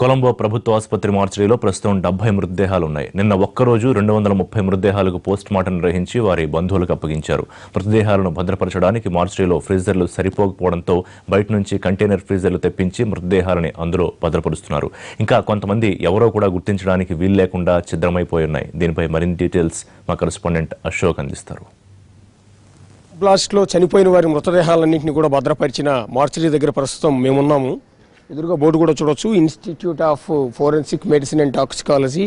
కొలంబో ప్రభుత్వ ఆసుపత్రి మార్చిరీలో ప్రస్తుతం డెబ్బై మృతదేహాలు ఉన్నాయి నిన్న ఒక్కరోజు రెండు వందల ముప్పై మృతదేహాలకు పోస్ట్ మార్టం నిర్వహించి వారి బంధువులకు అప్పగించారు. మృతదేహాలను భద్రపరచడానికి మార్చిరీలో ఫ్రీజర్లు సరిపోకపోవడంతో బయట నుంచి కంటైనర్ ఫ్రీజర్లు తెప్పించి మృతదేహాలని అందులో భద్రపరుస్తున్నారు. ఇంకా కొంతమంది ఎవరో కూడా గుర్తించడానికి వీలు లేకుండా ఛిద్రమైపోయి ఉన్నాయి దీనిపై మరిన్ని డీటెయిల్స్ మా కరెస్పాండెంట్ అశోక్ అందిస్తారు. బ్లాస్ట్లో చనిపోయిన వారి మృతదేహాలన్నింటినీ కూడా భద్రపరిచిన మార్చరీ దగ్గర ప్రస్తుతం మేమున్నాము. ఎదురుగా బోర్డు కూడా చూడొచ్చు. Institute of forensic medicine and toxicology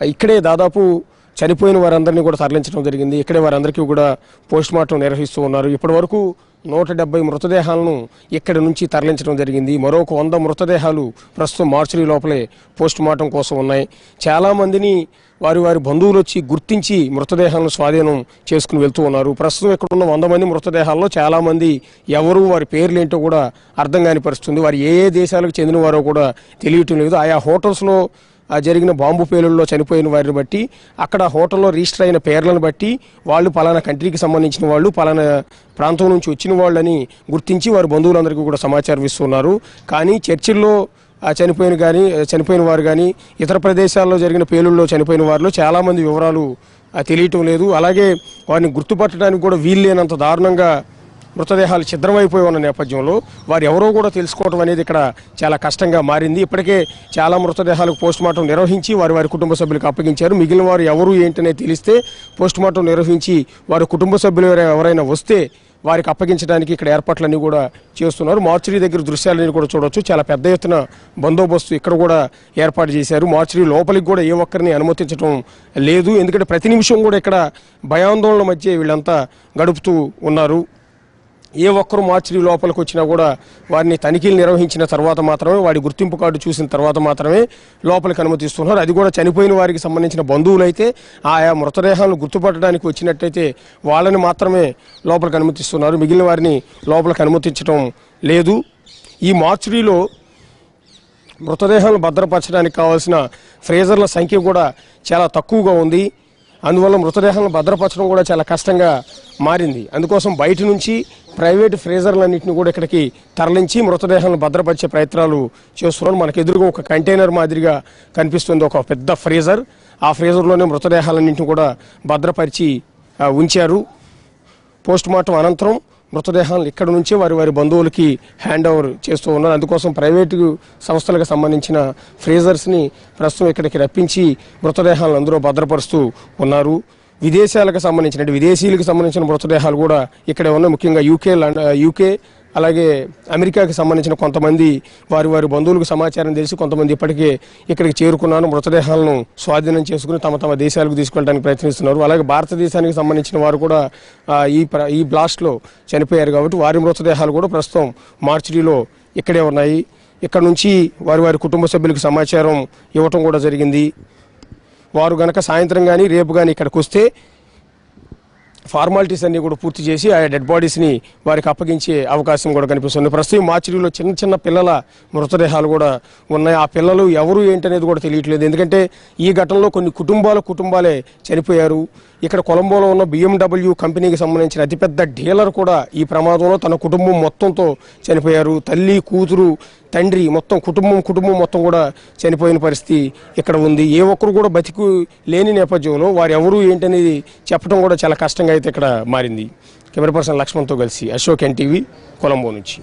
ఇక్కడే దాదాపు చనిపోయిన వారందరినీ కూడా తరలించడం జరిగింది. ఇక్కడే వారందరికీ కూడా పోస్ట్ మార్టం నిర్వహిస్తూ ఉన్నారు. ఇప్పటి వరకు నూట డెబ్బై మృతదేహాలను ఇక్కడి నుంచి తరలించడం జరిగింది. మరొక వంద మృతదేహాలు ప్రస్తుతం మార్చరీ లోపలే పోస్ట్ మార్టం కోసం ఉన్నాయి. చాలామందిని వారి వారి బంధువులు వచ్చి గుర్తించి మృతదేహాలను స్వాధీనం చేసుకుని వెళ్తూ ఉన్నారు. ప్రస్తుతం ఇక్కడ ఉన్న వంద మంది మృతదేహాల్లో చాలామంది ఎవరు వారి పేర్లు ఏంటో కూడా అర్థం కాని పరిస్థితుంది. వారు ఏ ఏ దేశాలకు చెందిన వారో కూడా తెలియటం లేదు. ఆయా హోటల్స్లో జరిగిన బాంబు పేలుల్లో చనిపోయిన వారిని బట్టి అక్కడ హోటల్లో రిజిస్టర్ అయిన పేర్లను బట్టి వాళ్ళు పలానా కంట్రీకి సంబంధించిన వాళ్ళు పలానా ప్రాంతం నుంచి వచ్చిన వాళ్ళని గుర్తించి వారి బంధువులందరికీ కూడా సమాచారం ఇస్తున్నారు. కానీ చర్చిల్లో చనిపోయిన కానీ చనిపోయిన వారు కానీ ఇతర ప్రదేశాల్లో జరిగిన పేలుల్లో చనిపోయిన వారిలో చాలామంది వివరాలు తెలియటం లేదు. అలాగే వారిని గుర్తుపట్టడానికి కూడా వీల్లేనంత దారుణంగా మృతదేహాలు ఛిద్రమైపోయి ఉన్న నేపథ్యంలో వారు ఎవరో కూడా తెలుసుకోవడం అనేది ఇక్కడ చాలా కష్టంగా మారింది. ఇప్పటికే చాలా మృతదేహాలకు పోస్ట్ మార్టం నిర్వహించి వారి వారి కుటుంబ సభ్యులకు అప్పగించారు. మిగిలిన వారు ఎవరు ఏంటనే తెలిస్తే పోస్ట్ మార్టం నిర్వహించి వారి కుటుంబ సభ్యులు ఎవరైనా వస్తే వారికి అప్పగించడానికి ఇక్కడ ఏర్పాట్లన్నీ కూడా చేస్తున్నారు. మార్చురీ దగ్గర దృశ్యాలన్నీ కూడా చూడవచ్చు చాలా పెద్ద ఎత్తున బందోబస్తు ఇక్కడ కూడా ఏర్పాటు చేశారు. మార్చరీ లోపలికి కూడా ఏ ఒక్కరిని అనుమతించడం లేదు. ఎందుకంటే ప్రతి నిమిషం కూడా ఇక్కడ భయాందోళన మధ్య వీళ్ళంతా గడుపుతూ ఉన్నారు. ఏ ఒక్కరు మార్చిడి లోపలికి వచ్చినా కూడా వారిని తనిఖీలు నిర్వహించిన తర్వాత మాత్రమే వాడి గుర్తింపు కార్డు చూసిన తర్వాత మాత్రమే లోపలికి అనుమతిస్తున్నారు. అది కూడా చనిపోయిన వారికి సంబంధించిన బంధువులైతే ఆయా మృతదేహాలను గుర్తుపట్టడానికి వచ్చినట్టయితే వాళ్ళని మాత్రమే లోపలికి అనుమతిస్తున్నారు. మిగిలిన వారిని లోపలికి అనుమతించడం లేదు. ఈ మార్చిడిలో మృతదేహాలను భద్రపరచడానికి కావాల్సిన ఫ్రేజర్ల సంఖ్య కూడా చాలా తక్కువగా ఉంది. అందువల్ల మృతదేహాలను భద్రపరచడం కూడా చాలా కష్టంగా మారింది. అందుకోసం బయట నుంచి ప్రైవేట్ ఫ్రేజర్లన్నింటిని కూడా ఇక్కడికి తరలించి మృతదేహాలను భద్రపరిచే ప్రయత్నాలు చేస్తున్నారు. మనకు ఎదురుగా ఒక కంటైనర్ మాదిరిగా కనిపిస్తుంది. ఒక పెద్ద ఫ్రీజర్. ఆ ఫ్రీజర్లోనే మృతదేహాలన్నింటిని కూడా భద్రపరిచి ఉంచారు. పోస్ట్ మార్టం అనంతరం మృతదేహాలను ఇక్కడ నుంచే వారి వారి బంధువులకి హ్యాండ్ ఓవర్ చేస్తూ ఉన్నారు. అందుకోసం ప్రైవేటు సంస్థలకు సంబంధించిన ఫ్రీజర్స్ని ప్రస్తుతం ఇక్కడికి రప్పించి మృతదేహాలను అందరూ భద్రపరుస్తూ ఉన్నారు. విదేశాలకు సంబంధించిన విదేశీయులకు సంబంధించిన మృతదేహాలు కూడా ఇక్కడే ఉన్నాయి. ముఖ్యంగా యూకే లండ యూకే అలాగే అమెరికాకి సంబంధించిన కొంతమంది వారి వారి బంధువులకు సమాచారం తెలిసి కొంతమంది ఇప్పటికే ఇక్కడికి చేరుకున్నాను. మృతదేహాలను స్వాధీనం చేసుకుని తమ తమ దేశాలకు తీసుకెళ్ళడానికి ప్రయత్నిస్తున్నారు. అలాగే భారతదేశానికి సంబంధించిన వారు కూడా ఈ ఈ బ్లాస్ట్లో చనిపోయారు కాబట్టి వారి మృతదేహాలు కూడా ప్రస్తుతం మార్చిడిలో ఇక్కడే ఉన్నాయి. ఇక్కడ నుంచి వారి వారి కుటుంబ సభ్యులకు సమాచారం ఇవ్వటం కూడా జరిగింది. వారు గనక సాయంత్రం కానీ రేపు కానీ ఇక్కడికి వస్తే ఫార్మాలిటీస్ అన్ని కూడా పూర్తి చేసి ఆ డెడ్ బాడీస్ని వారికి అప్పగించే అవకాశం కూడా కనిపిస్తుంది. ప్రస్తుతం మార్చిలో చిన్న చిన్న పిల్లల మృతదేహాలు కూడా ఉన్నాయి. ఆ పిల్లలు ఎవరు ఏంటనేది కూడా తెలియట్లేదు. ఎందుకంటే ఈ ఘటనలో కొన్ని కుటుంబాల కుటుంబాలే చనిపోయారు. ఇక్కడ కొలంబోలో ఉన్న బిఎండబ్ల్యూ కంపెనీకి సంబంధించిన అతిపెద్ద డీలర్ కూడా ఈ ప్రమాదంలో తన కుటుంబం మొత్తంతో చనిపోయారు. తల్లి కూతురు తండ్రి మొత్తం కుటుంబం కుటుంబం మొత్తం కూడా చనిపోయిన పరిస్థితి ఇక్కడ ఉంది. ఏ ఒక్కరు కూడా బతికి లేని నేపథ్యంలో వారు ఎవరు ఏంటనేది చెప్పడం కూడా చాలా కష్టంగా అయితే ఇక్కడ మారింది. కెమెరా పర్సన్ లక్ష్మణ్తో కలిసి అశోక్ ఎన్టీవీ కొలంబో నుంచి.